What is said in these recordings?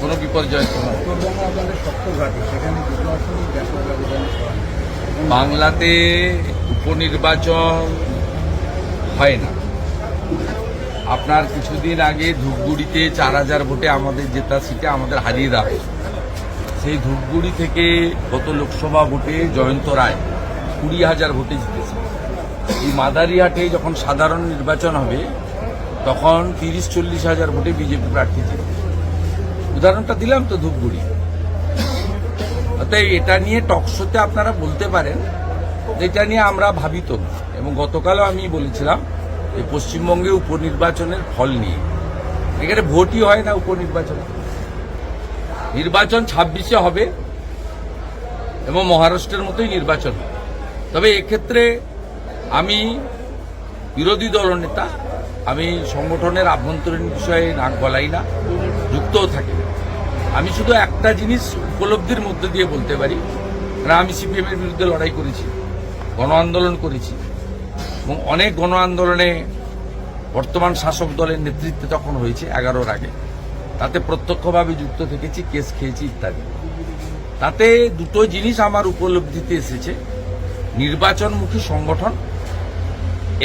কোনো বিপর্যয় বাংলাতে উপনির্বাচন হয় না। আপনার কিছুদিন আগে ধূপগুড়িতে চার হাজার ভোটে আমাদের জেতা সিটে আমাদের হারিয়ে দেওয়া। সেই ধূপগুড়ি থেকে গত লোকসভা ভোটে জয়ন্ত রায় কুড়ি হাজার ভোটে জিতেছে। এই মাদারিহাটে যখন সাধারণ নির্বাচন হবে, তখন তিরিশ চল্লিশ হাজার ভোটে বিজেপি প্রার্থী জিতবে। উদাহরণটা দিলাম তো ধূপগুড়ি। অতএব এটা নিয়ে টকশোতে আপনারা বলতে পারেন এটা নিয়ে আমরা ভাবিত না। এবং গতকালও আমি বলেছিলাম যে পশ্চিমবঙ্গে উপনির্বাচনের ফল নিয়ে এখানে ভোটই হয় না উপনির্বাচন। নির্বাচন ছাব্বিশে হবে এবং মহারাষ্ট্রের মতোই নির্বাচন তবে এক্ষেত্রে আমি বিরোধী দলনেতা আমি সংগঠনের আভ্যন্তরীণ বিষয়ে নাক গলাই না, যুক্তও থাকি আমি শুধু একটা জিনিস উপলব্ধির মধ্যে দিয়ে বলতে পারি, কারণ আমি সিপিএম এর বিরুদ্ধে লড়াই করেছি, গণ আন্দোলন করেছি, এবং অনেক গণ আন্দোলনে বর্তমান শাসক দলের নেতৃত্বে তখন হয়েছে, এগারোর আগে। তাতে প্রত্যক্ষভাবে যুক্ত থেকেছি, কেস খেয়েছি ইত্যাদি। তাতে দুটো জিনিস আমার উপলব্ধিতে এসেছে, নির্বাচনমুখী সংগঠন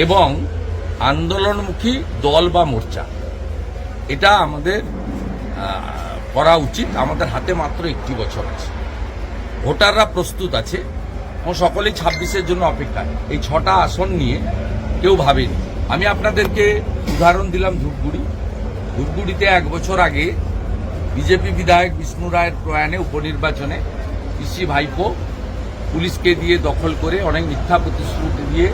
এবং আন্দোলনমুখী দল বা মোর্চা। এটা আমাদের করা উচিত। আমাদের হাতে মাত্র একটি বছর আছে। ভোটাররা প্রস্তুত আছে। এবং সকলেই ছাব্বিশের জন্য অপেক্ষায়। এই ছটা আসন নিয়ে কেউ ভাবেনি। আমি আপনাদেরকে উদাহরণ দিলাম ধূপগুড়ি। ধূপগুড়িতে এক বছর আগে বিজেপি বিধায়ক বিষ্ণু রায়ের প্রয়াণে উপনির্বাচনে পিসি ভাইপো পুলিশকে দিয়ে দখল করে অনেক মিথ্যা প্রতিশ্রুতি দিয়ে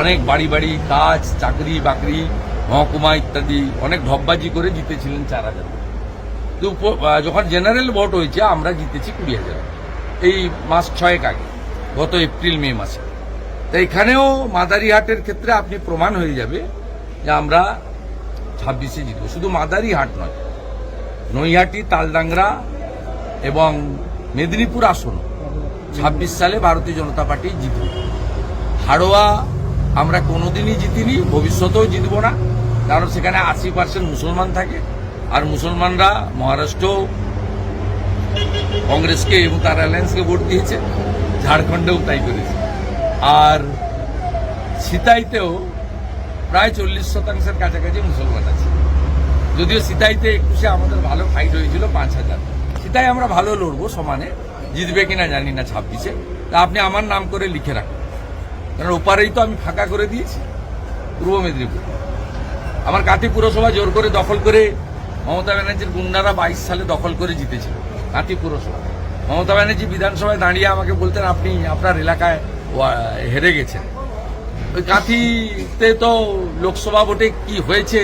অনেক বাড়ি বাড়ি কাজ, চাকরি, বাকরি, মহকুমা ইত্যাদি অনেক ঢপবাজি করে জিতেছিলেন চার হাজার। তো যখন জেনারেল ভোট হয়েছে, আমরা জিতেছি কুড়ি হাজার এই মাস ছয়েক আগে, গত এপ্রিল, মে মাসে। তো এখানেও মাদারিহাটের ক্ষেত্রে আপনি প্রমাণ হয়ে যাবে যে আমরা ছাব্বিশে জিতবো। শুধু মাদারিহাট নয়, নৈহাটি, তালডাংরা এবং মেদিনীপুর আসন ছাব্বিশ সালে ভারতীয় জনতা পার্টি জিতবে। হাড়োয়া আমরা কোনোদিনই জিতিনি, ভবিষ্যতেও জিতবো না। কারণ সেখানে আশি পার্সেন্ট মুসলমান থাকে। আর মুসলমানরা মহারাষ্ট্র, কংগ্রেসকে এবং তার অ্যালায়েন্সকে ভোট দিয়েছে। ঝাড়খণ্ডেও তাই করেছে। আর সিতাইতেও প্রায় চল্লিশ শতাংশের কাছাকাছি মুসলমান আছে। যদিও সিতাইতে একুশে আমাদের ভালো ফাইট হয়েছিল, পাঁচ হাজার। সিতাই আমরা ভালো লড়বো সমানে। জিতবে কিনা জানি না ছাব্বিশে। তা আপনি আমার নাম করে লিখে রাখুন। কারণ ওপারেই তো আমি ফাঁকা করে দিয়েছি, পূর্ব মেদিনীপুর। আমার কাঁথি পুরসভা জোর করে দখল করে মমতা ব্যানার্জির গুন্ডারা বাইশ সালে দখল করে জিতেছিল, কাঁথি পুরসভা। মমতা ব্যানার্জি বিধানসভায় দাঁড়িয়ে আমাকে বলতেন, আপনি আপনার এলাকায় হেরে গেছেন। ওই কাঁথিতে তো লোকসভা ভোটে কি হয়েছে,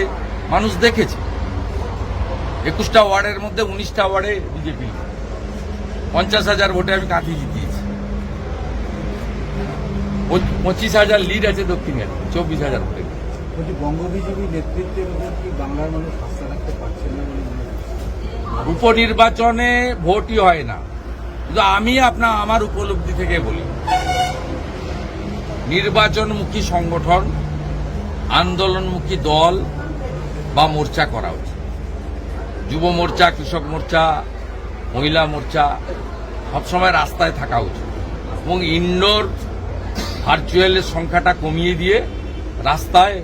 মানুষ দেখেছে। একুশটা ওয়ার্ডের মধ্যে উনিশটা ওয়ার্ডে বিজেপি। পঞ্চাশ হাজার ভোটে আমি কাঁথি পঁচিশ হাজার লিড আছে দক্ষিণে চব্বিশ হাজার বলছি বঙ্গ বিজেপি নেতৃত্বের কি বাংলার মানুষ আস্থা রাখতে পারছেন না উপনির্বাচনে ভোটই হয় না। কিন্তু আমি আপনার আমার উপলব্ধি থেকে বলি নির্বাচনমুখী সংগঠন আন্দোলনমুখী দল বা মোর্চা করা উচিত। যুব মোর্চা কৃষক মোর্চা মহিলা মোর্চা সবসময় রাস্তায় থাকা উচিত। এবং ইনডোর ভার্চুয়ালের সংখ্যাটা কমিয়ে দিয়ে রাস্তায়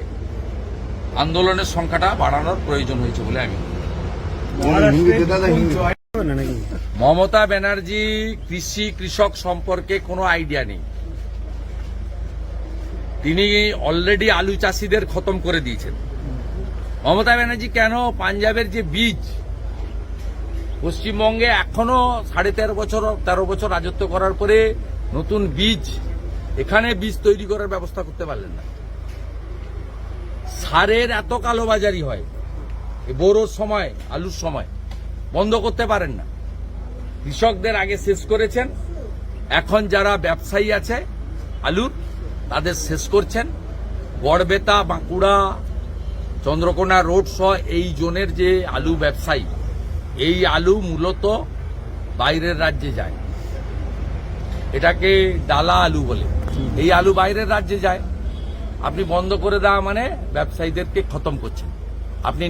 আন্দোলনের সংখ্যাটা বাড়ানোর প্রয়োজন হয়েছে বলে আমি মমতা ব্যানার্জি কৃষি কৃষক সম্পর্কে কোনো আইডিয়া নেই। তিনি অলরেডি আলু চাষিদের খতম করে দিয়েছেন। মমতা ব্যানার্জি কেন পাঞ্জাবের যে বীজ পশ্চিমবঙ্গে এখনও সাড়ে তেরো বছর তেরো বছর রাজত্ব করার পরে নতুন বীজ এখানে বীজ তৈরি করার ব্যবস্থা করতে পারলেন না। সারের এত কালোবাজারি হয় বোরোর সময়, আলুর সময়, বন্ধ করতে পারেন না। কৃষকদের আগে শেষ করেছেন, এখন যারা ব্যবসায়ী আছে, আলুর, তাদের শেষ করছেন। গড়বেতা বাঁকুড়া, চন্দ্রকোনা রোড সহ এই জোনের যে আলু ব্যবসায়ী, এই আলু মূলত বাইরের রাজ্যে যায়। এটাকে ডালা আলু বলে। এই আলু বাইরের রাজ্যে যায় আপনি বন্ধ করে দেওয়া মানে ব্যবসায়ীদেরকে খতম করছেন। আপনি